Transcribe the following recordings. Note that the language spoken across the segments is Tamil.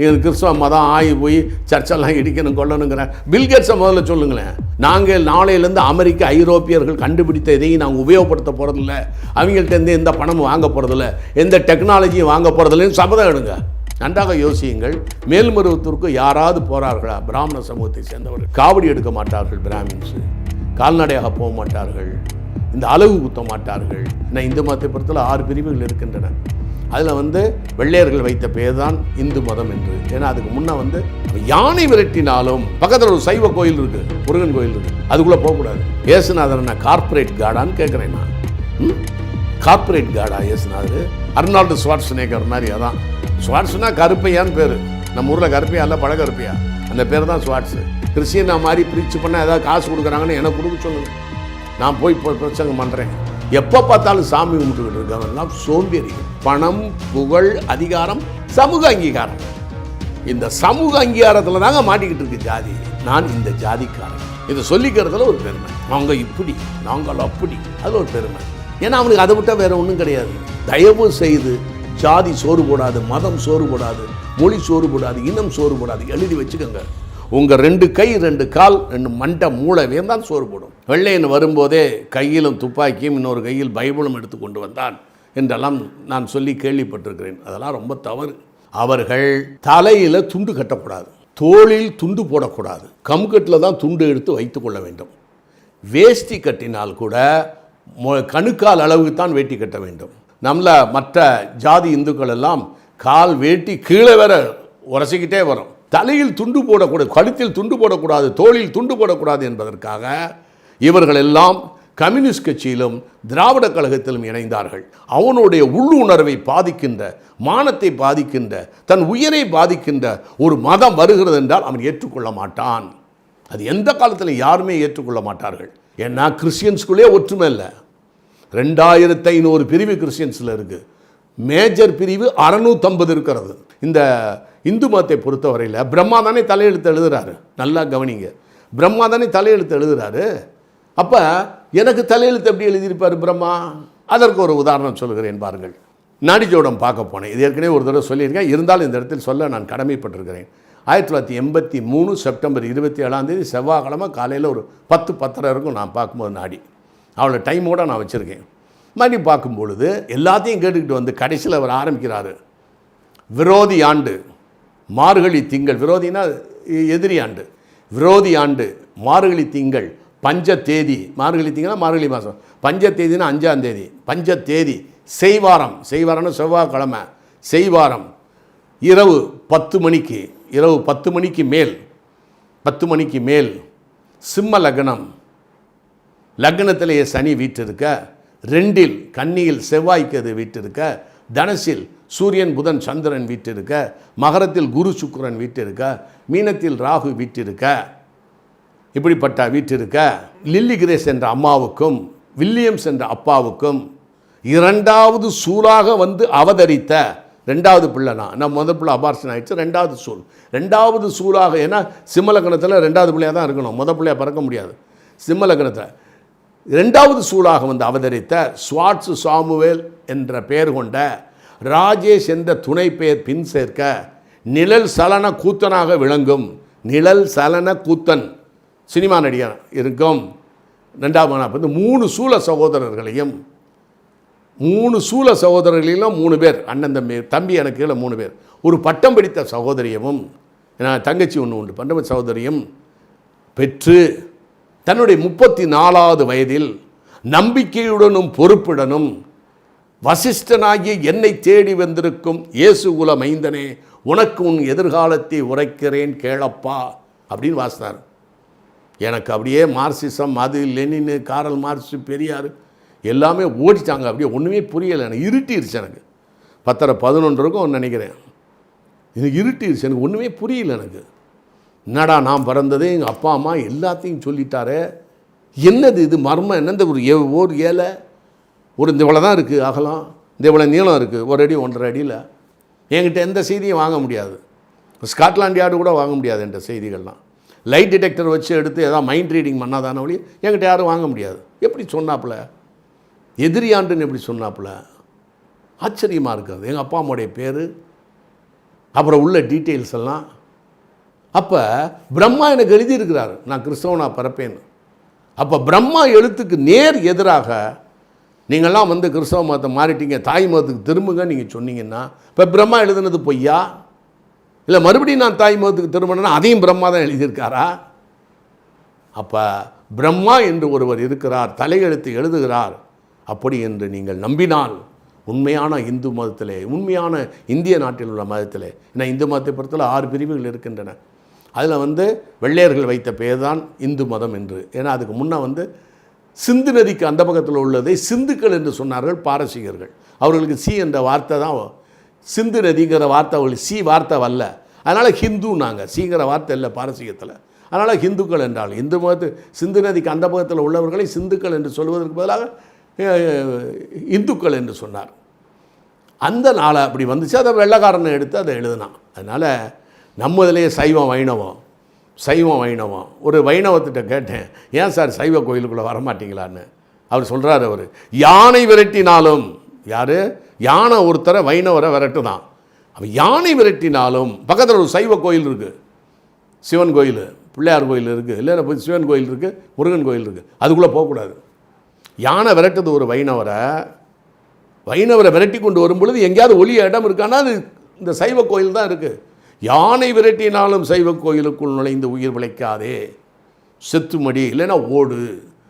இது கிறிஸ்தவ மதம் ஆகி போய் சர்ச்செல்லாம் இடிக்கணும் கொள்ளணுங்கிறேன் பில்கேட்ஸை முதல்ல சொல்லுங்களேன். நாங்கள் நாளையிலேருந்து அமெரிக்க ஐரோப்பியர்கள் கண்டுபிடித்த இதையும் நாங்கள் உபயோகப்படுத்த போகிறதில்ல அவங்கள்ட்டேருந்து எந்த பணமும் வாங்க போகிறதில்ல எந்த டெக்னாலஜியும் வாங்க போகிறதில்லன்னு சபதம் எடுங்க. நன்றாக யோசியுங்கள். மேல்மருவத்திற்கு யாராவது போறார்களா? பிராமண சமூகத்தை சேர்ந்தவர்கள். காவடி எடுக்க மாட்டார்கள் பிராமின்ஸ். கால்நடையாக போக மாட்டார்கள். இந்த அளவு குத்த மாட்டார்கள். நான் இந்து மதத்தை பொறுத்தவரை ஆறு பிரிவுகள் இருக்கின்றன. அதில் வந்து வெள்ளையர்கள் வைத்த பெயர் தான் இந்து மதம் என்று. ஏன்னா அதுக்கு முன்னே வந்து யானை விரட்டினாலும் பக்கத்தில் ஒரு சைவ கோயில் இருக்கு முருகன் கோயில் இருக்கு. அதுக்குள்ளே போகக்கூடாது. ஏசுநாதர் நான் கார்ப்பரேட் கார்டான்னு கேட்குறேன் நான். ம்? கார்ப்பரேட் கார்டா ஏசுநாதர்? அர்னால்டு ஸ்வாட்ஸ்நேகர் மாதிரி அதான். ஸ்வாட்ஸ்னா கருப்பையான்னு பேர். நம்ம ஊரில் கருப்பையா இல்லை பழ கருப்பையா? அந்த பேர் தான் ஸ்வாட்ஸு. கிறிஸ்டியனா மாதிரி பிரிச்சு பண்ணால் ஏதாவது காசு கொடுக்குறாங்கன்னு எனக்கு கொடுக்க சொல்லுங்க. நான் போய் இப்போ பண்ணுறேன் எப்போ பார்த்தாலும் சாமி கும்பிட்டுக்கிட்டு இருக்கவன்லாம் சோம்பேறி பணம் புகழ் அதிகாரம் சமூக அங்கீகாரம். இந்த சமூக அங்கீகாரத்தில் தாங்க மாட்டிக்கிட்டு இருக்கு ஜாதி. நான் இந்த ஜாதிக்காரன். இதை சொல்லிக்கிறதுல ஒரு பெருமை. அவங்க இப்படி நாங்கள் அப்படி. அது ஒரு பெருமை. ஏன்னா அவனுக்கு அதை விட்டால் வேற ஒன்றும் கிடையாது. தயவு செய்து ஜாதி சோறு போடாது மதம் சோறு போடாது மொழி சோறு போடாது இனம் சோறு போடாது. எழுதி வச்சுக்கோங்க. உங்கள் ரெண்டு கை ரெண்டு கால் ரெண்டு மண்டை மூளை தான் சோறு போடும். வெள்ளையன் வரும்போதே கையிலும் துப்பாக்கியும் இன்னொரு கையில் பைபிளும் எடுத்து கொண்டு வந்தான் என்றெல்லாம் நான் சொல்லி கேள்விப்பட்டிருக்கிறேன். அதெல்லாம் ரொம்ப தவறு. அவர்கள் தலையில் துண்டு கட்டக்கூடாது தோளில் துண்டு போடக்கூடாது கம்கட்டில் தான் துண்டு எடுத்து வைத்து கொள்ள வேண்டும். வேஷ்டி கட்டினால் கூட மொ- கணுக்கால் அளவுக்கு தான் வேட்டி கட்ட வேண்டும். நம்மள மற்ற ஜாதி இந்துக்கள் எல்லாம் கால் வேட்டி கீழே வேற உரசிக்கிட்டே வரும். தலையில் துண்டு போடக்கூடாது கழுத்தில் துண்டு போடக்கூடாது தோளில் துண்டு போடக்கூடாது என்பதற்காக இவர்கள் எல்லாம் கம்யூனிஸ்ட் கட்சியிலும் திராவிட கழகத்திலும் இணைந்தார்கள். அவனுடைய உள்ளுணர்வை பாதிக்கின்ற மானத்தை பாதிக்கின்ற தன் உயிரை பாதிக்கின்ற ஒரு மதம் வருகிறது என்றால் அவன் ஏற்றுக்கொள்ள மாட்டான். அது எந்த காலத்தில் யாருமே ஏற்றுக்கொள்ள மாட்டார்கள். ஏன்னா கிறிஸ்டியன்ஸ்குள்ளே ஒற்றுமை இல்லை ரெண்டாயிரத்து ஐநூறு பிரிவு கிறிஸ்டியன்ஸில் இருக்குது மேஜர் பிரிவு அறநூற்றம்பது இருக்கிறது. இந்த இந்து மதத்தை பொறுத்தவரையில் பிரம்மா தானே தலையெழுத்து எழுதுறாரு. நல்லா கவனிங்க. பிரம்மா தானே தலையெழுத்து எழுதுறாரு. அப்போ எனக்கு தலையெழுத்து எப்படி எழுதியிருப்பார் பிரம்மா? அதற்கு ஒரு உதாரணம் சொல்கிறேன் பாருங்கள். நாடிஜோடம் பார்க்க போனேன். இது ஏற்கனவே ஒரு தடவை சொல்லியிருக்கேன். இருந்தாலும் இந்த இடத்தில் சொல்ல நான் கடமைப்பட்டிருக்கிறேன். ஆயிரத்தி தொள்ளாயிரத்தி எண்பத்தி மூணு செப்டம்பர் இருபத்தி ஏழாம் தேதி செவ்வாய்க்கிழமை காலையில் ஒரு பத்து பத்தரை இருக்கும் நான் பார்க்கும்போது நாடி. அவளை டைமோட நான் வச்சுருக்கேன். மறுபடி பார்க்கும்பொழுது எல்லாத்தையும் கேட்டுக்கிட்டு வந்து கடைசியில் அவர் ஆரம்பிக்கிறாரு. விரோதி ஆண்டு. மார்கழி திங்கள் விரோதினா எதிரி ஆண்டு. விரோதி ஆண்டு மார்கழி திங்கள் பஞ்ச தேதி. மார்கழி திங்கள்னா மார்கழி மாதம் பஞ்ச தேதினா அஞ்சாம் தேதி. பஞ்ச தேதி செய்வாரம். செய்வாரம்னா செவ்வாய்க்கிழமை. செய்வாரம் இரவு பத்து மணிக்கு. இரவு பத்து மணிக்கு மேல். பத்து மணிக்கு மேல். சிம்ம லக்னம். லக்னத்திலேயே சனி வீற்றிருக்க. ரெண்டில் கன்னியில் செவ்வாய்க்கு அது வீற்றிருக்க. தனசில் சூரியன் புதன் சந்திரன் வீட்டிருக்க மகரத்தில் குரு சுக்கரன் வீட்டிருக்க மீனத்தில் ராகு வீட்டிருக்க இப்படிப்பட்ட வீட்டிருக்க லில்லி கிரேஸ் என்ற அம்மாவுக்கும் வில்லியம்ஸ் என்ற அப்பாவுக்கும் இரண்டாவது சூலாக வந்து அவதரித்த ரெண்டாவது பிள்ளை நான். நான் முதல் பிள்ளை அபார்ஷன் ஆயிடுச்சு ரெண்டாவது சூல். ரெண்டாவது சூலாக ஏன்னா சிம்மலக்கணத்தில் ரெண்டாவது பிள்ளையாக தான் இருக்கணும். முதல் பிள்ளையா பறக்க முடியாது. சிம்மலக்கணத்தில் இரண்டாவது சூழாக வந்து அவதரித்த ஸ்வாட்ஸ் சாமுவேல் என்ற பெயர் கொண்ட ராஜேஷ் என்ற துணை பெயர் பின் சேர்க்க நிழல் சலன கூத்தனாக விளங்கும் நிழல் சலன கூத்தன் சினிமா நடிகர் இருக்கும். ரெண்டாவது மகனாக வந்து மூணு சூழ சகோதரர்களையும் மூணு சூழ சகோதரர்களிலும் மூணு பேர் அண்ணன் தம்பி தம்பி எனக்கு இல்லை மூணு பேர். ஒரு பட்டம் படித்த சகோதரியமும் நான் தங்கச்சி ஒன்று உண்டு பட்டம் சகோதரியும் பெற்று தன்னுடைய முப்பத்தி நாலாவது வயதில் நம்பிக்கையுடனும் பொறுப்புடனும் வசிஷ்டனாகிய என்னை தேடி வந்திருக்கும் இயேசு குல மைந்தனே உனக்கு உன் எதிர்காலத்தை உரைக்கிறேன் கேளப்பா அப்படின்னு வாசினார். எனக்கு அப்படியே மார்க்சிசம் அது லெனின் காரல் மார்க்ஸ் பெரியார் எல்லாமே ஓடிட்டாங்க. அப்படியே ஒன்றுமே புரியலை. எனக்கு இருட்டிருச்சு எனக்கு. பத்தரை பதினொன்று இருக்கும் நினைக்கிறேன். இது இருட்டிருச்சு. எனக்கு ஒன்றுமே புரியல எனக்கு. என்னடா நான் பிறந்தது எங்கள் அப்பா அம்மா எல்லாத்தையும் சொல்லிட்டாரு. என்னது இது மர்மம்? என்ன இந்த ஒரு ஏ ஒரு ஏழை? ஒரு இந்த இவ்வளோ தான் இருக்குது அகலம். இந்த இவ்வளோ நீளம் இருக்குது ஒரு அடி ஒன்றரை அடியில். என்கிட்ட எந்த செய்தியும் வாங்க முடியாது. ஸ்காட்லாண்ட் யார்டு கூட வாங்க முடியாது என்ற செய்திகள்லாம். லைட் டிடெக்டர் வச்சு எடுத்து ஏதாவது மைண்ட் ரீடிங் பண்ணாதான வழி என்கிட்ட யாரும் வாங்க முடியாது. எப்படி சொன்னாப்புல? எதிரியாண்டுன்னு எப்படி சொன்னாப்புல? ஆச்சரியமாக இருக்கிறது எங்கள் அப்பா அம்மாவுடைய பேர் அப்புறம் உள்ள டீட்டெயில்ஸ் எல்லாம் அப்போ பிரம்மா எனக்கு எழுதியிருக்கிறார் நான் கிறிஸ்தவனாக பிறப்பேன்னு. அப்போ பிரம்மா எழுத்துக்கு நேர் எதிராக நீங்கள்லாம் வந்து கிறிஸ்தவ மதத்தை மாறிட்டீங்க தாய் மதத்துக்கு திரும்புங்க நீங்கள் சொன்னீங்கன்னா இப்போ பிரம்மா எழுதுனது பொய்யா? இல்லை மறுபடியும் நான் தாய் மதத்துக்கு திரும்பினா அதையும் பிரம்மா தான் எழுதியிருக்காரா? அப்போ பிரம்மா என்று ஒருவர் இருக்கிறார் தலையெழுத்து எழுதுகிறார். அப்படி என்று நீங்கள் நம்பினால் உண்மையான இந்து மதத்திலே உண்மையான இந்திய நாட்டில் உள்ள மதத்திலே ஏன்னா இந்து மதத்தை பொறுத்தவரை ஆறு பிரிவுகள் இருக்கின்றன. அதில் வந்து வெள்ளையர்கள் வைத்த பேர் தான் இந்து மதம் என்று. ஏன்னா அதுக்கு முன்னே வந்து சிந்து நதிக்கு அந்த பக்கத்தில் உள்ளதை சிந்துக்கள் என்று சொன்னார்கள் பாரசீகர்கள். அவர்களுக்கு சி என்ற வார்த்தை தான் சிந்து நதிங்கிற வார்த்தை அவர்களுக்கு சி வார்த்தை வரல. அதனால் ஹிந்து நாங்கள் சிங்கிற வார்த்தை இல்லை பாரசீகத்தில். அதனால் ஹிந்துக்கள் என்றால் இந்து மதத்து சிந்து நதிக்கு அந்த பக்கத்தில் உள்ளவர்களை சிந்துக்கள் என்று சொல்வதற்கு பதிலாக இந்துக்கள் என்று சொன்னார். அந்த நாளை அப்படி வந்துச்சு. அதை வெள்ளைக்காரனை எடுத்து அதை எழுதினான். அதனால் நம்ம இதிலேயே சைவம் வைணவம் சைவம் வைணவம். ஒரு வைணவத்திட்ட கேட்டேன் ஏன் சார் சைவ கோயிலுக்குள்ளே வரமாட்டீங்களான்னு? அவர் சொல்கிறார் அவர் யானை விரட்டினாலும் யார்? யானை ஒருத்தரை வைணவரை விரட்டுதான். அவன் யானை விரட்டினாலும் பக்கத்தில் ஒரு சைவ கோயில் இருக்குது சிவன் கோயில் பிள்ளையார் கோயில் இருக்குது இல்லை போய் சிவன் கோயில் இருக்குது முருகன் கோயில் இருக்குது அதுக்குள்ளே போகக்கூடாது. யானை விரட்டுது ஒரு வைணவரை வைணவரை விரட்டி கொண்டு வரும் பொழுது எங்கேயாவது ஒளிய இடம் இருக்கான்னா அது இந்த சைவ கோயில் தான் இருக்குது யானை விரட்டினாலும் சைவ கோயிலுக்குள் நுழைந்து உயிர் பிழைக்காதே. செத்துமடி இல்லைன்னா ஓடு.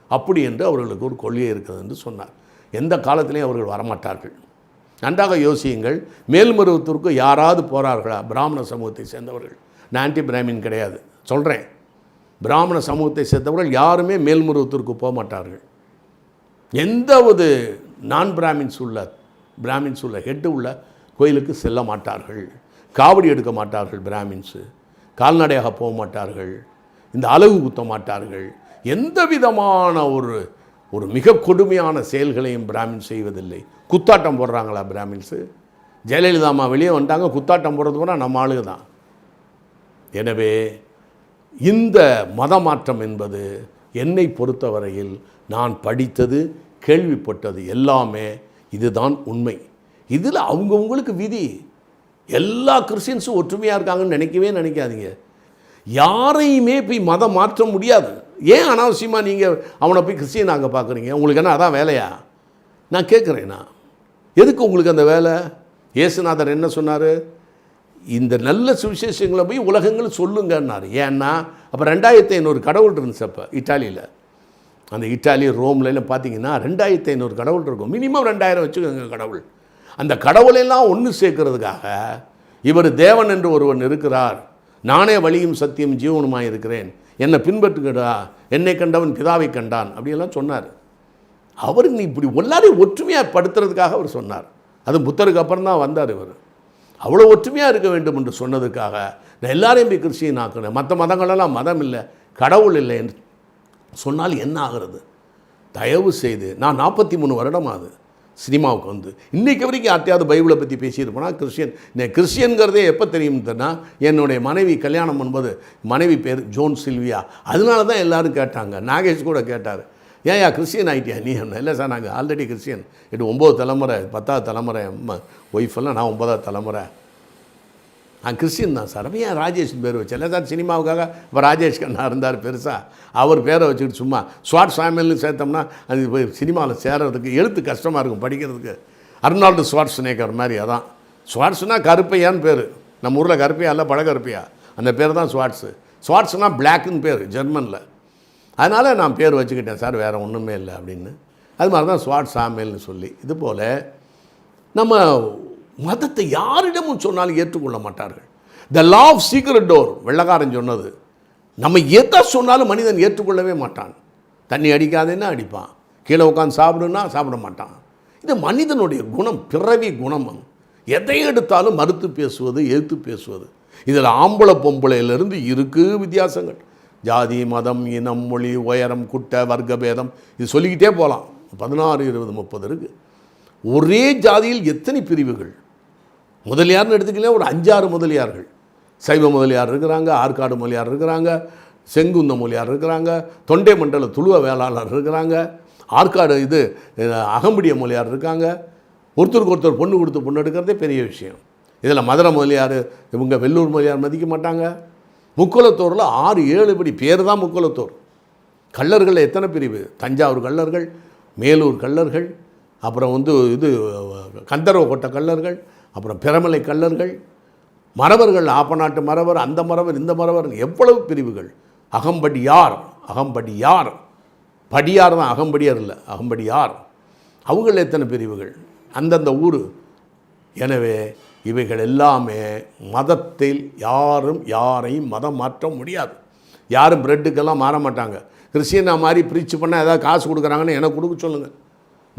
அப்படி என்று அவர்களுக்கு ஒரு கொள்கை இருக்கிறது என்று சொன்னார். எந்த காலத்திலையும் அவர்கள் வரமாட்டார்கள். நன்றாக யோசியுங்கள். மேல்மருவத்திற்கு யாராவது போகிறார்களா பிராமண சமூகத்தை சேர்ந்தவர்கள். நான் ஆன்டி பிராமின் கிடையாது. சொல்கிறேன் பிராமண சமூகத்தை சேர்ந்தவர்கள் யாருமே மேல்மருவத்திற்கு போக மாட்டார்கள் எந்த ஒரு நான் பிராமின்ஸ் உள்ள பிராமின்ஸ் உள்ள ஹெட்டு உள்ள கோயிலுக்கு செல்ல மாட்டார்கள். காவடி எடுக்க மாட்டார்கள் பிராமின்ஸு. கால்நடையாக போக மாட்டார்கள். இந்த அழகு குத்த மாட்டார்கள். எந்த விதமான ஒரு ஒரு மிக கொடுமையான செயல்களையும் பிராமின் செய்வதில்லை. குத்தாட்டம் போடுறாங்களா பிராமின்ஸு? ஜெயலலிதா அம்மா வெளியே வந்துட்டாங்க குத்தாட்டம் போடுறது கூட நம்ம ஆளுக தான். எனவே இந்த மதமாற்றம் என்பது என்னை பொறுத்தவரையில் நான் படித்தது கேள்விப்பட்டது எல்லாமே இதுதான் உண்மை. இதில் அவங்கவுங்களுக்கு விதி. எல்லா கிறிஸ்டின்ஸும் ஒற்றுமையாக இருக்காங்கன்னு நினைக்கவே நினைக்காதீங்க. யாரையுமே போய் மதம் மாற்ற முடியாது. ஏன் அனாவசியமாக நீங்கள் அவனை போய் கிறிஸ்டியன் அங்கே பார்க்குறீங்க? உங்களுக்கு என்ன அதான் வேலையா? நான் கேட்குறேன்னா எதுக்கு உங்களுக்கு அந்த வேலை? இயேசுநாதர் என்ன சொன்னார்? இந்த நல்ல சுவிசேஷங்களை போய் உலகங்கள் சொல்லுங்கன்னார். ஏன்னா அப்போ ரெண்டாயிரத்தி ஐநூறு கடவுள் இருந்துச்சு அப்போ இட்டாலியில். அந்த இட்டாலி ரோம்ல எல்லாம் பார்த்தீங்கன்னா ரெண்டாயிரத்தி ஐநூறு கடவுள் இருக்கும். மினிமம் ரெண்டாயிரம் வச்சுக்கோங்க கடவுள். அந்த கடவுளெல்லாம் ஒன்று சேர்க்கறதுக்காக இவர் தேவன் என்று ஒருவன் இருக்கிறார். நானே வழியும் சத்தியம் ஜீவனுமாக இருக்கிறேன். என்னை பின்பற்றுகிறா. என்னை கண்டவன் பிதாவை கண்டான். அப்படியெல்லாம் சொன்னார். அவர் நீ இப்படி எல்லாரையும் ஒற்றுமையாக படுத்துறதுக்காக அவர் சொன்னார். அது புத்தருக்கு அப்புறம் தான் வந்தார் இவர். அவ்வளோ ஒற்றுமையாக இருக்க வேண்டும் என்று சொன்னதுக்காக நான் எல்லாரையும் போய் கிறிஸ்டியன் ஆக்கினேன். மற்ற மதங்களெல்லாம் மதம் இல்லை கடவுள் இல்லை என்று சொன்னால் என்ன ஆகிறது? தயவு செய்து நான் நாற்பத்தி மூணு வருடம் ஆகுது சினிமாவுக்கு வந்து. இன்றைக்கு வரைக்கும் யார்த்தையாவது பைபிளை பற்றி பேசியிருப்போனா கிறிஸ்டியன். இந்த கிறிஸ்டியனுங்கிறதே எப்போ தெரியும்னா என்னுடைய மனைவி கல்யாணம் பண்ணும்போது மனைவி பேர் ஜோன் சில்வியா. அதனால தான் எல்லோரும் கேட்டாங்க. நாகேஷ் கூட கேட்டார். ஏன்யா கிறிஸ்டியன் ஆகிட்டியா நீ? என்ன இல்லை சார் நாங்கள் ஆல்ரெடி கிறிஸ்டியன். எட்டு ஒம்பது தலைமுறை பத்தாவது தலைமுறை ஒய்ஃபெல்லாம் நான் ஒன்பதாவது தலைமுறை. நான் கிறிஸ்டின் தான் சார். அப்போ ஏன் ராஜேஷ் பேர் வச்சேன்? சார் சினிமாவுக்காக இப்போ ராஜேஷ் கண்ணா இருந்தார் பெருசாக அவர் பேரை வச்சுக்கிட்டு சும்மா ஸ்வாட் சாமியல்னு சேர்த்தோம்னா அது இப்போ சினிமாவில் சேர்றதுக்கு எழுத்து கஷ்டமாக இருக்கும் படிக்கிறதுக்கு. அர்னால்டு ஸ்வாட் ஸ்னேக்கர் மாதிரி அதான். ஸ்வாட்ஸ்னால் கருப்பையான்னு பேர். நம்ம ஊரில் கருப்பையா இல்லை பழகருப்பையா அந்த பேர் தான் ஸ்வாட்ஸு. ஸ்வாட்ஸ்னால் பிளாக்குன்னு பேர் ஜெர்மனில். அதனால் நான் பேர் வச்சுக்கிட்டேன் சார் வேறு ஒன்றுமே இல்லை அப்படின்னு. அது மாதிரி தான் ஸ்வாட் சாமியல்னு சொல்லி. இது போல் நம்ம மதத்தை யாரிடமும் சொன்னாலும் ஏற்றுக்கொள்ள மாட்டார்கள். The law of secret door வெள்ளக்காரன் சொன்னது. நம்ம எதை சொன்னாலும் மனிதன் ஏற்றுக்கொள்ளவே மாட்டான். தண்ணி அடிக்காதேன்னா அடிப்பான். கீழே உட்காந்து சாப்பிடுன்னா சாப்பிட மாட்டான். இது மனிதனுடைய குணம் பிறவி குணம். எதை எடுத்தாலும் மறுத்து பேசுவது எதிர்த்து பேசுவது. இதில் ஆம்பளை பொம்பளையிலிருந்து இருக்கு வித்தியாசங்கள். ஜாதி மதம் இனம் மொழி உயரம் குட்டை வர்க்க பேதம். இது சொல்லிக்கிட்டே போகலாம். பதினாறு இருபது முப்பது இருக்குது ஒரே ஜாதியில் எத்தனை பிரிவுகள்? முதலியார்னு எடுத்துக்கலாம் ஒரு அஞ்சாறு முதலியார்கள். சைவ முதலியார் இருக்கிறாங்க ஆற்காடு முதலியார் இருக்கிறாங்க செங்குந்த முதலியார் இருக்கிறாங்க தொண்டை மண்டல துளுவ வேளாளர் இருக்கிறாங்க ஆற்காடு இது அகம்படிய மொழியார் இருக்காங்க. ஒருத்தருக்கு ஒருத்தர் பொண்ணு கொடுத்து பொண்ணு எடுக்கிறதே பெரிய விஷயம். இதில் மதுரை முதலியார் இவங்க வெள்ளூர் முதலியார் மதிக்க மாட்டாங்க. முக்குலத்தூரில் ஆறு ஏழு படி பேர் தான் முக்குலத்தூர் கள்ளர்களில் எத்தனை பிரிவு? தஞ்சாவூர் கள்ளர்கள் மேலூர் கள்ளர்கள் அப்புறம் வந்து இது கந்தரவ கோட்டை கள்ளர்கள் அப்புறம் பிரமலை கல்லர்கள் மறவர்கள் ஆப்பநாட்டு மறவர் அந்த மறவர் இந்த மறவர் எவ்வளவு பிரிவுகள். அகம்படியார் அகம்படியார். படியார் தான் அகம்படியார் இல்லை அகம்படியார். அவங்கள் எத்தனை பிரிவுகள்? அந்தந்த ஊர். எனவே இவைகள் எல்லாமே மதத்தில் யாரும் யாரையும் மதம் மாற்ற முடியாது. யாரும் பிரெட்டுக்கெல்லாம் மாற மாட்டாங்க. கிறிஸ்டியனாக மாதிரி பிரிச்சு பண்ணால் ஏதாவது காசு கொடுக்குறாங்கன்னு எனக்கு கொடுக்க சொல்லுங்கள்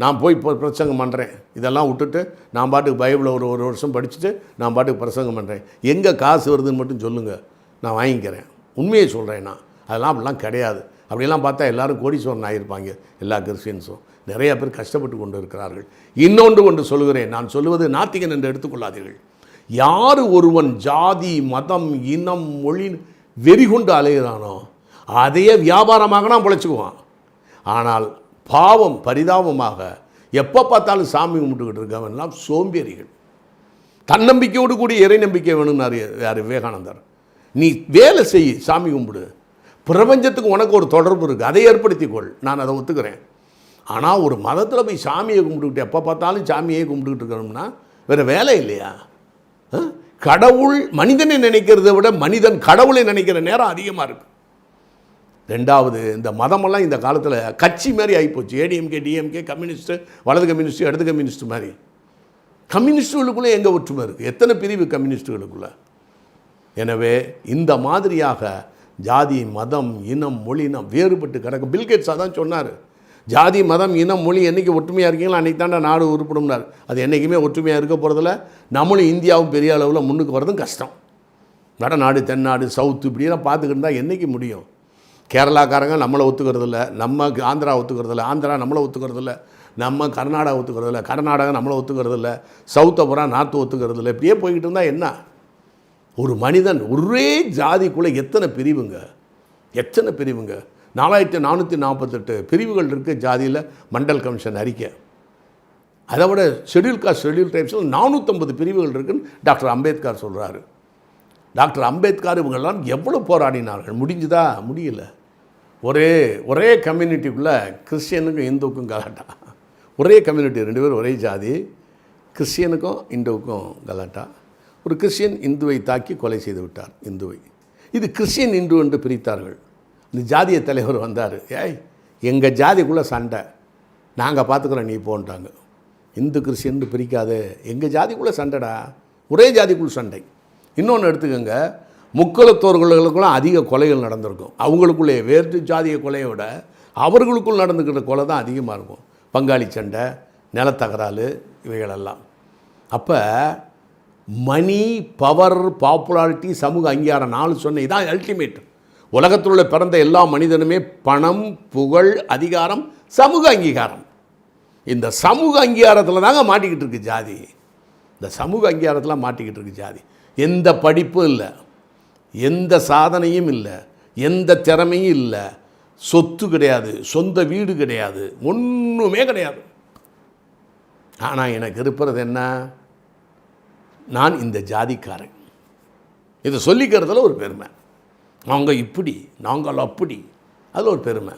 நான் போய் இப்போ பிரசங்கம் பண்ணுறேன் இதெல்லாம் விட்டுட்டு நான் பாட்டுக்கு பைபிளை ஒரு ஒரு வருஷம் படிச்சுட்டு நான் பாட்டுக்கு பிரசங்கம் பண்ணுறேன் எங்கே காசு வருதுன்னு மட்டும் சொல்லுங்கள் நான் வாங்கிக்கிறேன். உண்மையை சொல்கிறேன் நான். அதெல்லாம் அப்படிலாம் கிடையாது. அப்படிலாம் பார்த்தா எல்லாரும் கோடீஸ்வரன் ஆகியிருப்பாங்க எல்லா கிறிஸ்டின்ஸும் நிறைய பேர் கஷ்டப்பட்டு கொண்டு இருக்கிறார்கள். இன்னொன்று ஒன்று சொல்லுகிறேன். நான் சொல்லுவது நாத்திகன் என்று எடுத்துக்கொள்ளாதீர்கள். யார் ஒருவன் ஜாதி மதம் இனம் மொழி வெறி கொண்டு அலைகிறானோ அதையே வியாபாரமாக நான் பிழைச்சிக்குவான். ஆனால் பாவம் பரிதாபமாக எப்போ பார்த்தாலும் சாமி கும்பிட்டுக்கிட்டு இருக்கவன்லாம் சோம்பேறிகள். தன்னம்பிக்கையோடு கூடிய இறை நம்பிக்கை வேணும்னாரு யார் விவேகானந்தர். நீ வேலை செய் சாமி கும்பிடு. பிரபஞ்சத்துக்கு உனக்கு ஒரு தொடர்பு இருக்குது அதை ஏற்படுத்திக்கொள். நான் அதை ஒத்துக்கிறேன். ஆனால் ஒரு மதத்தில் போய் சாமியை கும்பிட்டுக்கிட்டு எப்போ பார்த்தாலும் சாமியே கும்பிட்டுக்கிட்டு இருக்கணும்னா வேறு வேலை இல்லையா? கடவுள் மனிதனை நினைக்கிறத விட மனிதன் கடவுளை நினைக்கிற நேரம் அதிகமாக இருக்குது ரெண்டாவது இந்த மதமெல்லாம் இந்த காலத்தில் கட்சி மாதிரி ஆகிப்போச்சு ஏடிஎம்கே டிஎம்கே கம்யூனிஸ்ட்டு வலது கம்யூனிஸ்ட்டு இடது கம்யூனிஸ்ட் மாதிரி. கம்யூனிஸ்டுகளுக்குள்ளே எங்கே ஒற்றுமை இருக்குது எத்தனை பிரிவு கம்யூனிஸ்டுகளுக்குள்ளே? எனவே இந்த மாதிரியாக ஜாதி மதம் இனம் மொழினம் வேறுபட்டு கிடக்கு. பில்கேட்ஸாக தான் சொன்னார். ஜாதி மதம் இனம் மொழி என்றைக்கு ஒற்றுமையாக இருக்கீங்களோ அன்றைக்கி தாண்டா நாடு உருப்படும்னார். அது என்றைக்குமே ஒற்றுமையாக இருக்க போகிறதில்ல நம்மளும் இந்தியாவும் பெரிய அளவில் முன்னுக்கு வரதும் கஷ்டம். வடநாடு தென்னாடு சவுத்து இப்படியெல்லாம் பார்த்துக்கிட்டு இருந்தால் என்றைக்கு முடியும்? கேரளாக்காரங்க நம்மளை ஒத்துக்கிறது இல்லை நம்ம ஆந்திரா ஒத்துக்கிறது இல்லை ஆந்திரா நம்மளை ஒத்துக்கிறது இல்லை நம்ம கர்நாடகா ஒத்துக்கிறது இல்லை கர்நாடகா நம்மளை ஒத்துக்கிறது இல்லை சவுத்தை பூரா நார்த்து ஒத்துக்கிறது இல்லை இப்படியே போய்கிட்டு இருந்தால் என்ன? ஒரு மனிதன் ஒரே ஜாதிக்குள்ளே எத்தனை பிரிவுங்க? எத்தனை பிரிவுங்க? நாலாயிரத்தி நானூற்றி நாற்பத்தெட்டு பிரிவுகள் இருக்குது ஜாதியில் மண்டல் கமிஷன் அறிக்கை. அதை விட ஷெடியூல் காஸ்ட் ஷெட்யூல் டைப்ஸில் நானூற்றம்பது பிரிவுகள் இருக்குன்னு டாக்டர் அம்பேத்கர் சொல்கிறாரு டாக்டர் அம்பேத்கர் இவங்கெல்லாம் எவ்வளோ போராடினார்கள்? முடிஞ்சுதா? முடியல. ஒரே ஒரே கம்யூனிட்டிக்குள்ளே கிறிஸ்டியனுக்கும் இந்துவுக்கும் கலாட்டா. ஒரே கம்யூனிட்டி ரெண்டு பேரும் ஒரே ஜாதி. கிறிஸ்டியனுக்கும் இந்துவுக்கும் கலாட்டா. ஒரு கிறிஸ்டியன் இந்துவை தாக்கி கொலை செய்து விட்டார் இந்துவை. இது கிறிஸ்டியன் இந்து என்று பிரித்தார்கள். இந்த ஜாதிய தலைவர் வந்தார். ஏய் எங்கள் ஜாதிக்குள்ளே சண்டை. நாங்கள் பார்த்துக்குறோம் நீ போன்ட்டாங்க. இந்து கிறிஸ்டின்னு பிரிக்காது. எங்கள் ஜாதிக்குள்ளே சண்டைடா? ஒரே ஜாதிக்குள் சண்டை. இன்னொன்று எடுத்துக்கோங்க. முக்களத்தோர்களுக்குலாம் அதிக கொலைகள் நடந்திருக்கும். அவங்களுக்குள்ளே வேற்று ஜாதிய கொலையை விட அவர்களுக்குள் நடந்துக்கிற கொலை தான் அதிகமாக இருக்கும். பங்காளி சண்டை நிலத்தகராறு இவைகளெல்லாம். அப்போ மணி பவர் பாப்புலாரிட்டி சமூக அங்கீகாரம் நாலு சொன்ன இதான் அல்டிமேட் உலகத்தில் உள்ள பிறந்த எல்லா மனிதனுமே பணம் புகழ் அதிகாரம் சமூக அங்கீகாரம். இந்த சமூக அங்கீகாரத்தில் தாங்க மாட்டிக்கிட்டு இருக்கு ஜாதி. இந்த சமூக அங்கீகாரத்தில் மாட்டிக்கிட்டு இருக்கு ஜாதி. எந்த படிப்பும் இல்லை. எந்த சாதனையும் இல்லை. எந்த திறமையும் இல்லை. சொத்து கிடையாது. சொந்த வீடு கிடையாது. ஒன்றுமே கிடையாது. ஆனால் எனக்கு இருப்பது என்ன? நான் இந்த ஜாதிக்காரன். இதை சொல்லிக்கிறதுல ஒரு பெருமை. அவங்க இப்படி நாங்கள் அப்படி. அதில் ஒரு பெருமை.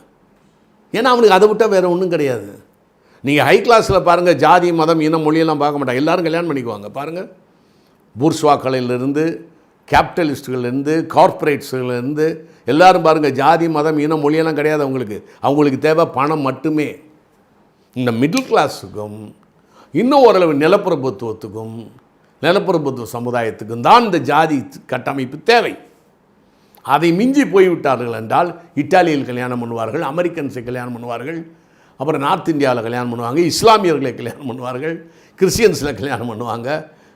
ஏன்னா அவனுக்கு அதை விட்டால் வேறு ஒன்றும் கிடையாது. நீங்கள் ஹை கிளாஸில் பாருங்கள் ஜாதி மதம் இனம் மொழியெல்லாம் பார்க்க மாட்டாங்க. எல்லாரும் கல்யாணம் பண்ணிக்குவாங்க. பாருங்கள் பூர்ஸ்வாக்களிலிருந்து கேபிட்டலிஸ்ட்டுகள்லேருந்து கார்ப்பரேட்ஸுகள்லேருந்து எல்லாரும் பாருங்கள் ஜாதி மதம் இனம் மொழியெல்லாம் கிடையாது அவங்களுக்கு. அவங்களுக்கு தேவை பணம் மட்டுமே. இந்த மிடில் கிளாஸுக்கும் இன்னும் ஓரளவு நிலப்பிரபுத்துவத்துக்கும் நிலப்பிரபுத்துவ சமுதாயத்துக்கும் தான் இந்த ஜாதி கட்டமைப்பு தேவை. அதை மிஞ்சி போய்விட்டார்கள் என்றால் இத்தாலியில் கல்யாணம் பண்ணுவார்கள் அமெரிக்கன்ஸை கல்யாணம் பண்ணுவார்கள் அப்புறம் நார்த் இந்தியாவில் கல்யாணம் பண்ணுவாங்க இஸ்லாமியர்களை கல்யாணம் பண்ணுவார்கள் கிறிஸ்டியன்ஸில் கல்யாணம் பண்ணுவாங்க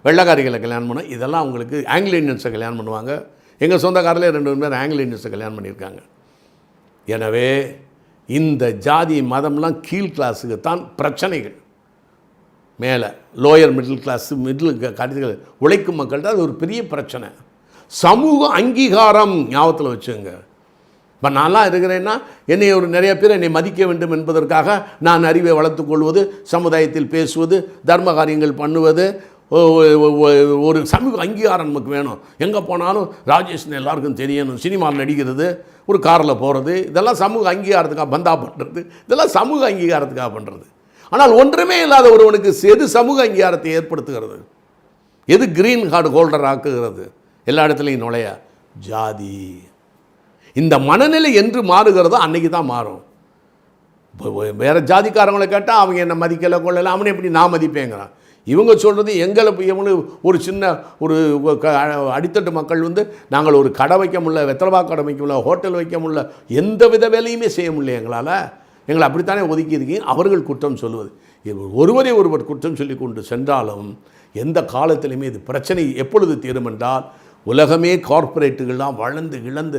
வெள்ளக்காரிகளை கல்யாணம் பண்ண இதெல்லாம் அவங்களுக்கு ஆங்கிலோ இந்தியன்ஸை கல்யாணம் பண்ணுவாங்க. எங்கள் சொந்தக்காரிலே ரெண்டு பேர் ஆங்கிலோ இந்தியன்ஸை கல்யாணம் பண்ணியிருக்காங்க. எனவே இந்த ஜாதி மதம்லாம் கீழ் கிளாஸுக்கு தான் பிரச்சனைகள். மேலே லோயர் மிடில் கிளாஸ் மிடில் கடைசிகள் உழைக்கும் மக்கள்கிட்ட அது ஒரு பெரிய பிரச்சனை. சமூக அங்கீகாரம் ஞாபகத்தில் வச்சுங்க இப்போ நான்லாம் இருக்கிறேன்னா என்னை ஒரு நிறைய பேர் என்னை மதிக்க வேண்டும் என்பதற்காக நான் அறிவை வளர்த்துக் கொள்வது சமுதாயத்தில் பேசுவது தர்ம காரியங்கள் பண்ணுவது ஒரு சமூக அங்கீகாரம் நமக்கு வேணும். எங்கே போனாலும் ராஜேஷ்னு எல்லாருக்கும் தெரியணும். சினிமாவில் நடிக்கிறது ஒரு காரில் போகிறது இதெல்லாம் சமூக அங்கீகாரத்துக்காக பந்தா பண்ணுறது இதெல்லாம் சமூக அங்கீகாரத்துக்காக பண்ணுறது ஆனால் ஒன்றுமே இல்லாத ஒருவனுக்கு எது சமூக அங்கீகாரத்தை ஏற்படுத்துகிறது? எது கிரீன் கார்டு ஹோல்டர் ஆக்குகிறது? எல்லா இடத்துலையும் நுழைய? ஜாதி. இந்த மனநிலை என்று மாறுகிறதோ அன்னைக்கு தான் மாறும். இப்போ வேறு ஜாதிக்காரங்களை கேட்டால் அவங்க என்ன மதிக்கலை கொள்ளலை அவனை எப்படி நான் மதிப்பேங்கிறான்? இவங்க சொல்கிறது எங்களை போய் ஒரு சின்ன ஒரு க- அடித்தட்டு மக்கள் வந்து நாங்கள் ஒரு கடை வைக்க முடியல வெத்தலவா கடை வைக்க முடியல ஹோட்டல் வைக்க முடியல எந்த வித வேலையுமே செய்ய முடியல எங்களால். எங்களை அப்படித்தானே ஒதுக்கி இருக்கீங்க அவர்கள் குற்றம் சொல்லுவது. ஒருவரை ஒருவர் குற்றம் சொல்லி கொண்டு சென்றாலும் எந்த காலத்திலையுமே இது பிரச்சனை எப்பொழுது தீரும் என்றால் உலகமே கார்ப்பரேட்டுகள்லாம் வளர்ந்து இழந்து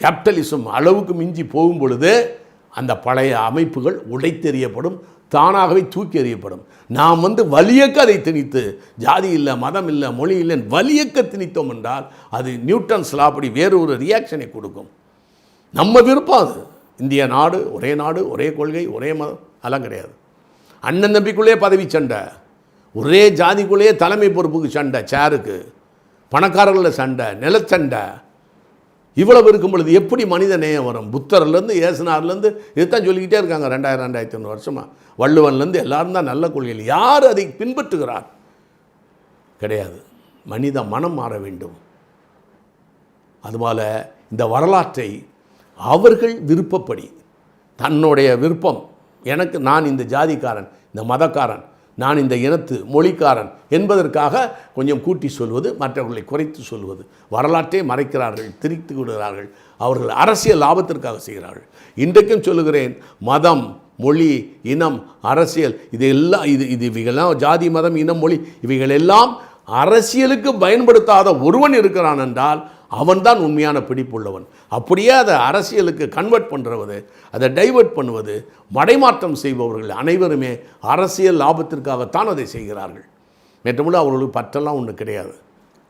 கேபிட்டலிசம் அளவுக்கு மிஞ்சி போகும் பொழுது அந்த பழைய அமைப்புகள் உடைத்தெறியப்படும். தானாகவே தூக்கி எறியப்படும். நாம் வந்து வலியக்க அதை திணித்து ஜாதி இல்லை மதம் இல்லை மொழி இல்லை வலியக்க திணித்தோம் என்றால் அது நியூட்டன்ஸ் லா அப்படி வேறு ஒரு ரியாக்ஷனை கொடுக்கும். நம்ம விருப்பம் அது. இந்திய நாடு ஒரே நாடு ஒரே கொள்கை ஒரே மதம் அதெல்லாம் கிடையாது. அண்ணன் தம்பிக்குள்ளேயே பதவி சண்டை. ஒரே ஜாதிக்குள்ளேயே தலைமை பொறுப்புக்கு சண்டை சேருக்கு பணக்காரர்களில் சண்டை நிலச்சண்டை. இவ்வளவு இருக்கும் பொழுது எப்படி மனித நேயம் வரும்? புத்தர்லேருந்து ஏசுனார்லேருந்து இதுதான் சொல்லிக்கிட்டே இருக்காங்க ரெண்டாயிரம் ரெண்டாயிரத்தி ஒன்று வருஷமாக வள்ளுவன்லேருந்து எல்லாரும் தான் நல்ல கொள்கைகள் யார் அதை பின்பற்றுகிறார்? கிடையாது. மனித மனம் மாற வேண்டும். அதுபோல் இந்த வரலாற்றை அவர்கள் விருப்பப்படி தன்னுடைய விருப்பம் எனக்கு நான் இந்த ஜாதிக்காரன் இந்த மதக்காரன் நான் இந்த இனத்து மொழிக்காரன் என்பதற்காக கொஞ்சம் கூட்டி சொல்வது மற்றவர்களை குறைத்து சொல்வது. வரலாற்றை மறைக்கிறார்கள் திரித்து விடுகிறார்கள். அவர்கள் அரசியல் லாபத்திற்காக செய்கிறார்கள். இன்றைக்கும் சொல்லுகிறேன் மதம் மொழி இனம் அரசியல் இது எல்லாம் இது இது இவைகள்லாம் ஜாதி மதம் இனம் மொழி இவைகளெல்லாம் அரசியலுக்கு பயன்படுத்தாத ஒருவன் இருக்கிறான் என்றால் அவன்தான் உண்மையான பிடிப்புள்ளவன். அப்படியே அதை அரசியலுக்கு கன்வெர்ட் பண்ணுறது அதை டைவர்ட் பண்ணுவது மடைமாற்றம் செய்பவர்கள் அனைவருமே அரசியல் லாபத்திற்காகத்தான் அதை செய்கிறார்கள். மேற்றமுள்ள அவர்களுக்கு பற்றெல்லாம் ஒன்று கிடையாது.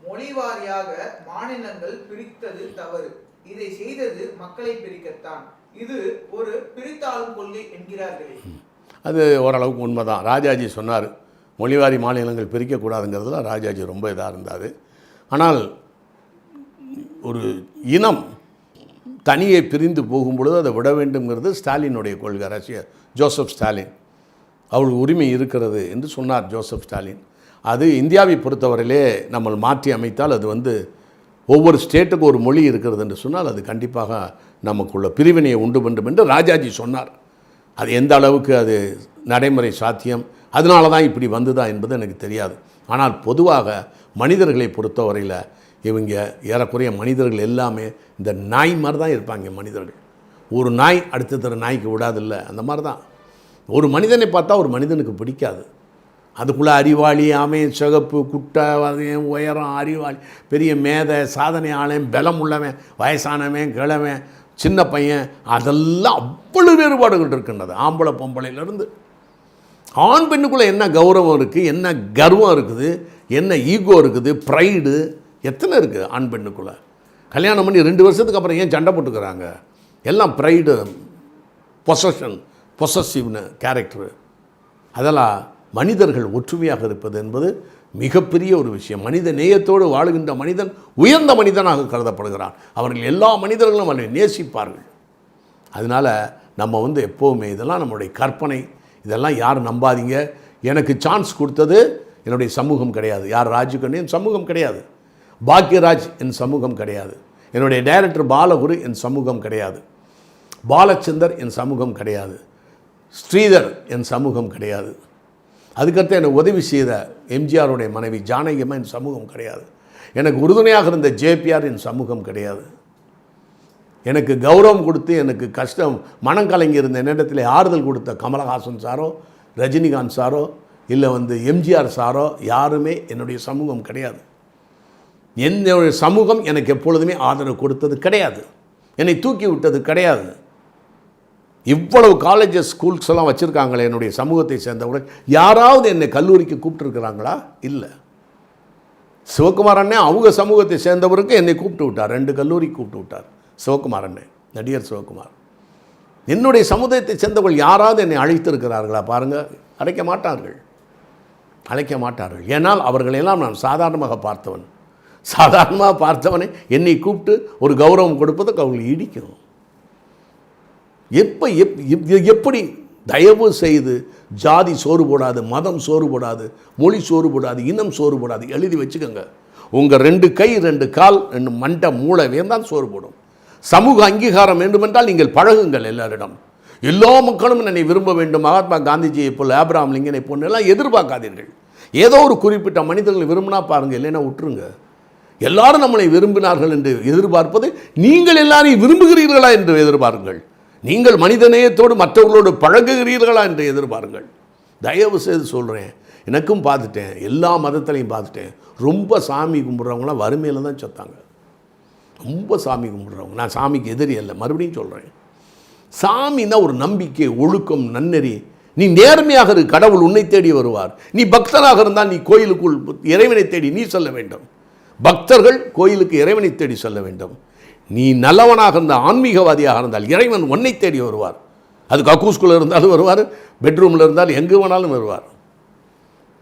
மொழி வாரியாக மாநிலங்கள் பிரித்தது தவறு. இதை செய்தது மக்களை பிரிக்கத்தான். இது ஒரு பிரித்தாளும் கொள்கை என்கிறார்களே. அது ஓரளவுக்கு உண்மைதான். ராஜாஜி சொன்னார் மொழிவாரி மாநிலங்கள் பிரிக்கக்கூடாதுங்கிறதுல ராஜாஜி ரொம்ப இதாக இருந்தார். ஆனால் ஒரு இனம் தனியை பிரிந்து போகும் பொழுது அதை விட வேண்டும்ங்கிறது ஸ்டாலினுடைய கொள்கை ரஷ்ய ஜோசப் ஸ்டாலின். அவள் உரிமை இருக்கிறது என்று சொன்னார் ஜோசப் ஸ்டாலின். அது இந்தியாவை பொறுத்தவரையிலே நம்ம மாற்றி அமைத்தால் அது வந்து ஒவ்வொரு ஸ்டேட்டுக்கு ஒரு மொழி இருக்கிறது என்று சொன்னால் அது கண்டிப்பாக நமக்குள்ள பிரிவினையை உண்டு வேண்டும் என்று ராஜாஜி சொன்னார். அது எந்த அளவுக்கு அது நடைமுறை சாத்தியம்? அதனால தான் இப்படி வந்ததா என்பது எனக்கு தெரியாது. ஆனால் பொதுவாக மனிதர்களை பொறுத்தவரையில் இவங்க ஏறக்குறைய மனிதர்கள் எல்லாமே இந்த நாய் மாதிரி தான் இருப்பாங்க மனிதர்கள். ஒரு நாய் அடுத்த தர நாய்க்கு விடாதில்ல அந்த மாதிரி தான் ஒரு மனிதனை பார்த்தா ஒரு மனிதனுக்கு பிடிக்காது. அதுக்குள்ளே அறிவாளி ஆமை சிகப்பு குட்டை வதையன் உயரம் அறிவாளி பெரிய மேதை சாதனை ஆளன் பலம் உள்ளவன் வயசானவன் கிழவன் சின்ன பையன் அதெல்லாம் அவ்வளவு வேறுபாடுகள் இருக்கின்றது. ஆம்பளை பொம்பளையிலேருந்து. ஆண் பெண்ணுக்குள்ளே என்ன கௌரவம் இருக்குது என்ன கர்வம் இருக்குது என்ன ஈகோ இருக்குது ப்ரைடு எத்தனை இருக்குது ஆண் பெண்ணுக்குள்ளே? கல்யாணம் பண்ணி ரெண்டு வருஷத்துக்கு அப்புறம் ஏன் சண்டை போட்டுக்கிறாங்க? எல்லாம் ப்ரைடு பொசஷன் பொசசிவ்னு கேரக்டரு அதெல்லாம் மனிதர்கள் ஒற்றுமையாக இருப்பது என்பது மிகப்பெரிய ஒரு விஷயம். மனித நேயத்தோடு வாழுகின்ற மனிதன் உயர்ந்த மனிதனாக கருதப்படுகிறான். அவர்கள் எல்லா மனிதர்களும் அவனை நேசிப்பார்கள். அதனால் நம்ம வந்து எப்போவுமே இதெல்லாம் நம்மளுடைய கற்பனை இதெல்லாம் யாரும் நம்பாதீங்க? எனக்கு சான்ஸ் கொடுத்தது என்னுடைய சமூகம் கிடையாது. யார் ராஜுகண்ணு என் சமூகம் கிடையாது. பாக்யராஜ் என் சமூகம் கிடையாது. என்னுடைய டைரக்டர் பாலகுரு என் சமூகம் கிடையாது. பாலச்சந்தர் என் சமூகம் கிடையாது. ஸ்ரீதர் என் சமூகம் கிடையாது. அதுக்கடுத்து என்னை உதவி செய்த எம்ஜிஆருடைய மனைவி ஜானகியம்மா என் சமூகம் கிடையாது. எனக்கு உறுதுணையாக இருந்த ஜேபிஆர் என் சமூகம் கிடையாது. எனக்கு கௌரவம் கொடுத்து எனக்கு கஷ்டம் மனம் கலங்கி இருந்த என்னிடத்தில் ஆறுதல் கொடுத்த கமலஹாசன் சாரோ ரஜினிகாந்த் சாரோ இல்லை வந்து எம்ஜிஆர் சாரோ யாருமே என்னுடைய சமூகம் கிடையாது. என்னுடைய சமூகம் எனக்கு எப்பொழுதுமே ஆதரவு கொடுத்தது கிடையாது. என்னை தூக்கி விட்டது கிடையாது. இவ்வளவு காலேஜஸ் ஸ்கூல்ஸ் எல்லாம் வச்சுருக்காங்களே என்னுடைய சமூகத்தை சேர்ந்தவர்கள். யாராவது என்னை கல்லூரிக்கு கூப்பிட்டுருக்குறாங்களா? இல்லை. சிவகுமார் அண்ணே அவங்க சமூகத்தை சேர்ந்தவருக்கு என்னை கூப்பிட்டு விட்டார். ரெண்டு கல்லூரி கூப்பிட்டு விட்டார். சிவகுமார் அண்ணே நடிகர் சிவகுமார். என்னுடைய சமுதாயத்தை சேர்ந்தவர்கள் யாராவது என்னை அழைத்திருக்கிறார்களா? பாருங்கள் அழைக்க மாட்டார்கள். அழைக்க மாட்டார்கள். ஏனால் அவர்களையெல்லாம் நான் சாதாரணமாக பார்த்தவன். சாதாரணமாக பார்த்தவனே என்னை கூப்பிட்டு ஒரு கௌரவம் கொடுப்பதுக்கு அவங்களை இடிக்கும் எப்போ எப் எப்- எப்படி தயவு செய்து ஜாதி சோறு போடாது மதம் சோறு போடாது மொழி சோறு போடாது இனம் சோறு போடாது எழுதி வச்சுக்கோங்க. உங்கள் ரெண்டு கை ரெண்டு கால் ரெண்டு மண்டை மூளை தான் சோறு போடும். சமூக அங்கீகாரம் வேண்டுமென்றால் நீங்கள் பழகுங்கள் எல்லாரிடம். எல்லா மக்களும் என்னை விரும்ப வேண்டும். மகாத்மா காந்திஜியை போல் ஆப்ராம் லிங்கனை போன்று எல்லாம் எதிர்பார்க்காதீர்கள். ஏதோ ஒரு குறிப்பிட்ட மனிதர்களை விரும்பினா பாருங்கள் இல்லைன்னா விட்டுருங்க எல்லாரும் நம்மளை விரும்பினார்கள் என்று எதிர்பார்ப்பது நீங்கள் எல்லாரையும் விரும்புகிறீர்களா என்று எதிர்பாருங்கள். நீங்கள் மனிதநேயத்தோடு மற்றவர்களோடு பழகுகிறீர்களா என்று எதிர்பாருங்கள். தயவு செய்து சொல்கிறேன் எனக்கும் பார்த்துட்டேன். எல்லா மதத்திலையும் பார்த்துட்டேன். ரொம்ப சாமி கும்பிட்றவங்களாம் வறுமையில் தான் செத்தாங்க. ரொம்ப சாமி கும்பிட்றவங்க. நான் சாமிக்கு எதிரி அல்ல. மறுபடியும் சொல்கிறேன் சாமின்னா ஒரு நம்பிக்கை ஒழுக்கம் நன்னெறி. நீ நேர்மையாக இரு. கடவுள் உன்னை தேடி வருவார். நீ பக்தராக இருந்தால் நீ கோயிலுக்குள் இறைவனை தேடி நீ செல்ல வேண்டும். பக்தர்கள் கோயிலுக்கு இறைவனை தேடி செல்ல வேண்டும். நீ நல்லவனாக இருந்த ஆன்மீகவாதியாக இருந்தால் இறைவன் உன்னை தேடி வருவார். அது கக்கூஸ்குள்ளே இருந்தாலும் வருவார் பெட்ரூமில் இருந்தாலும் எங்கே வேணாலும் வருவார்.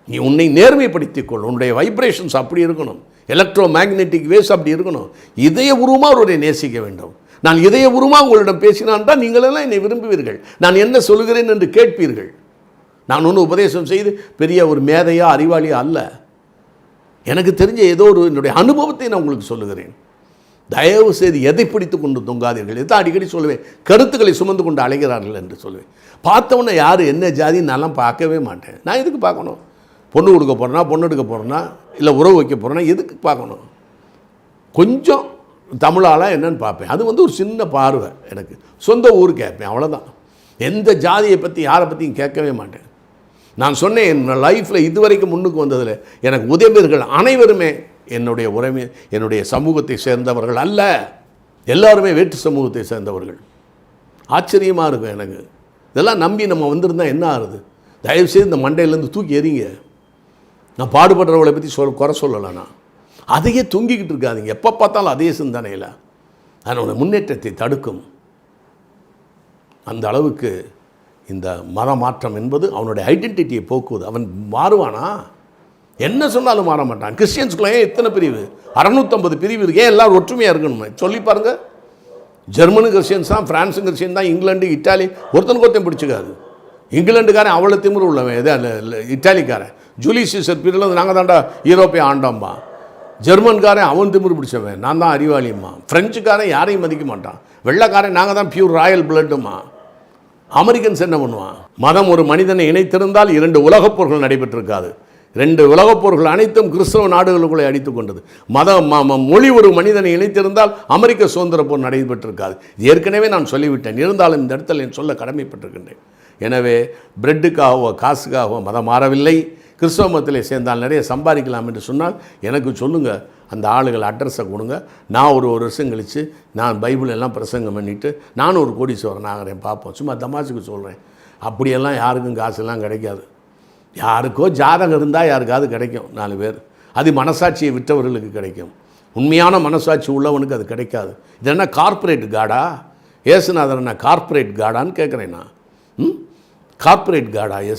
நீ உன்னை நேர்மைப்படுத்திக் கொள். உன்னுடைய வைப்ரேஷன்ஸ் அப்படி இருக்கணும். எலக்ட்ரோ மேக்னெட்டிக் வேவ்ஸ் அப்படி இருக்கணும். இதய உருவமாக அவருடைய நேசிக்க வேண்டும். நான் இதய உருவமாக உங்களிடம் பேசினான் தான் நீங்களெல்லாம் என்னை விரும்புவீர்கள். நான் என்ன சொல்கிறேன் என்று கேட்பீர்கள். நான் ஒன்றும் உபதேசம் செய்து பெரிய ஒரு மேதையாக அறிவாளியாக அல்ல. எனக்கு தெரிஞ்ச ஏதோ ஒரு என்னுடைய அனுபவத்தை நான் உங்களுக்கு சொல்லுகிறேன். தயவு செய்து எதை பிடித்து கொண்டு தொங்காதீர்கள். இதான் அடிக்கடி சொல்லுவேன். கருத்துக்களை சுமந்து கொண்டு அலைகிறார்கள் என்று சொல்லுவேன். பார்த்தவொன்னே யார் என்ன ஜாதி நான்லாம் பார்க்கவே மாட்டேன். நான் எதுக்கு பார்க்கணும்? பொண்ணு கொடுக்க போகிறேன்னா பொண்ணு எடுக்க போகிறேன்னா இல்லை உறவு வைக்க போகிறேன்னா எதுக்கு பார்க்கணும்? கொஞ்சம் தமிழாலாம் என்னன்னு பார்ப்பேன். அது வந்து ஒரு சின்ன பார்வை எனக்கு. சொந்த ஊர் கேட்பேன் அவ்வளோதான் எந்த ஜாதியை பற்றி யாரை பற்றியும் கேட்கவே மாட்டேன். நான் சொன்னேன் என் லைஃப்பில் இதுவரைக்கும் முன்னுக்கு வந்ததில் எனக்கு உதவியர்கள் அனைவருமே என்னுடைய உறவி என்னுடைய சமூகத்தை சேர்ந்தவர்கள் அல்ல. எல்லாருமே வேற்று சமூகத்தை சேர்ந்தவர்கள். ஆச்சரியமாக இருக்கும் எனக்கு. இதெல்லாம் நம்பி நம்ம வந்திருந்தால் என்ன ஆகுது? தயவுசெய்து இந்த மண்டையிலேருந்து தூக்கி எறிங்க. நான் பாடுபடுறவளை பற்றி சொல் குறை சொல்லலை நான். அதையே தொங்கிக்கிட்டு இருக்காதீங்க. எப்போ பார்த்தாலும் அதே சிந்தனையில். அதனோட முன்னேற்றத்தை தடுக்கும். அந்த அளவுக்கு இந்த மத மாற்றம் என்பது அவனுடைய ஐடென்டிட்டியை போக்குவது. அவன் மாறுவானா? என்ன சொன்னாலும் மாற மாட்டான். கிறிஸ்டியன்ஸ்குள்ள ஏன் எத்தனை பிரிவு? அறநூற்றம்பது பிரிவு இருக்கு. ஏன் எல்லாரும் ஒற்றுமையாக இருக்கணும் சொல்லி பாருங்கள் ஜெர்மனு கிறிஸ்டியன்ஸ் தான் ஃப்ரான்ஸும் கிறிஸ்டியன் தான் இங்கிலாந்து இட்டாலி ஒருத்தனுக்கு ஒருத்தன் பிடிச்சிக்காது. இங்கிலாந்துக்காரன் அவ்வளோ திமிரு உள்ளவன். இதே இல்ல- இட்டாலிக்காரன் ஜூலி சீசர் பீரியடில் நாங்கள் தாண்டா யூரோப்பை ஆண்டாம்பா. ஜெர்மன்காரன் அவன் திமிரு பிடிச்சவன். நான் தான் அறிவாளியம்மா ஃப்ரெஞ்சுக்காரன் யாரையும் மதிக்க மாட்டான். வெள்ளைக்காரன் நாங்கள் தான் பியூர் ராயல் பிளட்டுமா அமெரிக்கன்ஸ் என்ன பண்ணுவான். மதம் ஒரு மனிதனை இணைத்திருந்தால் இரண்டு உலகப் போர்கள் நடைபெற்றிருக்காது. ரெண்டு உலகப் போர்கள் அனைத்தும் கிறிஸ்தவ நாடுகளுக்குள்ளே அடித்துக் கொண்டது. மதம் ம- ம- மொழி ஒரு மனிதனை இணைத்திருந்தால் அமெரிக்க சுதந்திர போர் நடைபெற்றிருக்காது. ஏற்கனவே நான் சொல்லிவிட்டேன். இருந்தாலும் இந்த இடத்துல என் சொல்ல கடமைப்பட்டிருக்கின்றேன். எனவே பிரெட்டுக்காகவோ காசுக்காகவோ மதம் மாறவில்லை. கிறிஸ்தவ மதத்திலே சேர்ந்தால் நிறைய சம்பாதிக்கலாம் என்று சொன்னால் எனக்கு சொல்லுங்கள் அந்த ஆளுகள் அட்ரஸை கொடுங்க. நான் ஒரு ஒரு வருஷம் கழித்து நான் பைபிள் எல்லாம் பிரசங்கம் பண்ணிவிட்டு நானும் ஒரு கோடீஸ்வரன் ஆகிறேன் பார்ப்போம். சும்மா தமாசுக்கு சொல்கிறேன் அப்படியெல்லாம் யாருக்கும் காசெல்லாம் கிடைக்காது. யாருக்கோ ஜாதகம் இருந்தால் யாருக்காவது கிடைக்கும் நாலு பேர். அது மனசாட்சியை விட்டவர்களுக்கு கிடைக்கும். உண்மையான மனசாட்சி உள்ளவனுக்கு அது கிடைக்காது. இது என்ன கார்ப்பரேட் காடா ஏசுநாதர் என்ன கார்ப்பரேட் காடான்னு கேட்குறேன் நான். ம்? கார்ப்பரேட் காடா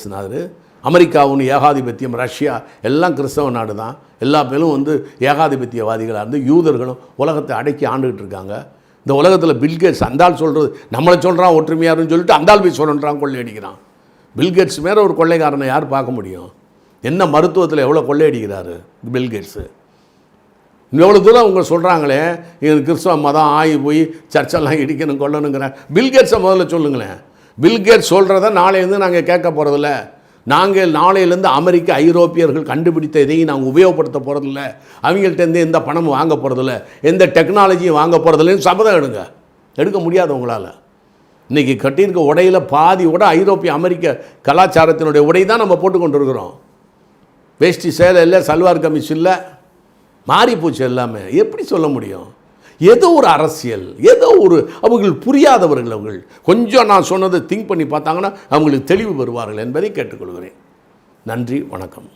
இயேசுநாதர் அமெரிக்காவும் ஏகாதிபத்தியம் ரஷ்யா எல்லாம் கிறிஸ்தவ நாடு தான். எல்லா பேரும் வந்து ஏகாதிபத்தியவாதிகளாக இருந்து யூதர்களும் உலகத்தை அடக்கி ஆண்டுகிட்டு இருக்காங்க. இந்த உலகத்தில் பில்கேட்ஸ் அந்தாள் சொல்கிறது நம்மளை சொல்கிறான் ஒற்றுமையாருன்னு சொல்லிட்டு அந்தாள் போய் சொல்கிறான் கொள்ளையடிக்கிறான். பில்கேட்ஸ் மேலே ஒரு கொள்ளைக்காரனை யார் பார்க்க முடியும்? என்ன மருத்துவத்தில் எவ்வளோ கொள்ளையடிக்கிறாரு பில்கேட்ஸு எவ்வளோ தூரம் அவங்க சொல்கிறாங்களே இது கிறிஸ்தவ மதம் ஆகி போய் சர்ச்செல்லாம் இடிக்கணும் கொள்ளணுங்கிறேன் பில்கேட்ஸை முதல்ல சொல்லுங்களேன். பில்கேட்ஸ் சொல்கிறத நாளையிலேருந்து நாங்கள் கேட்க போகிறதில்ல நாங்கள் நாளையிலேருந்து அமெரிக்க ஐரோப்பியர்கள் கண்டுபிடித்த எதையும் நாங்கள் உபயோகப்படுத்த போகிறதில்ல அவங்கள்ட்டேருந்து எந்த பணமும் வாங்க போகிறதில்ல எந்த டெக்னாலஜியும் வாங்க போகிறதில்லன்னு சபதம் எடுங்க. எடுக்க முடியாது உங்களால். இன்றைக்கி கட்டியிருக்க உடையில் பாதி உடை ஐரோப்பிய அமெரிக்க கலாச்சாரத்தினுடைய உடை தான் நம்ம போட்டுக்கொண்டு இருக்கிறோம் வேஷ்டி சேலை இல்லை சல்வார் கமிஷ் இல்லை. மாறி போச்சு எல்லாமே. எப்படி சொல்ல முடியும்? ஏதோ ஒரு அரசியல் ஏதோ ஒரு அவர்கள் புரியாதவர்கள் அவர்கள். கொஞ்சம் நான் சொன்னதை திங்க் பண்ணி பார்த்தாங்கன்னா அவங்களுக்கு தெளிவு வருவார்கள் என்பதை கேட்டுக்கொள்கிறேன். நன்றி வணக்கம்.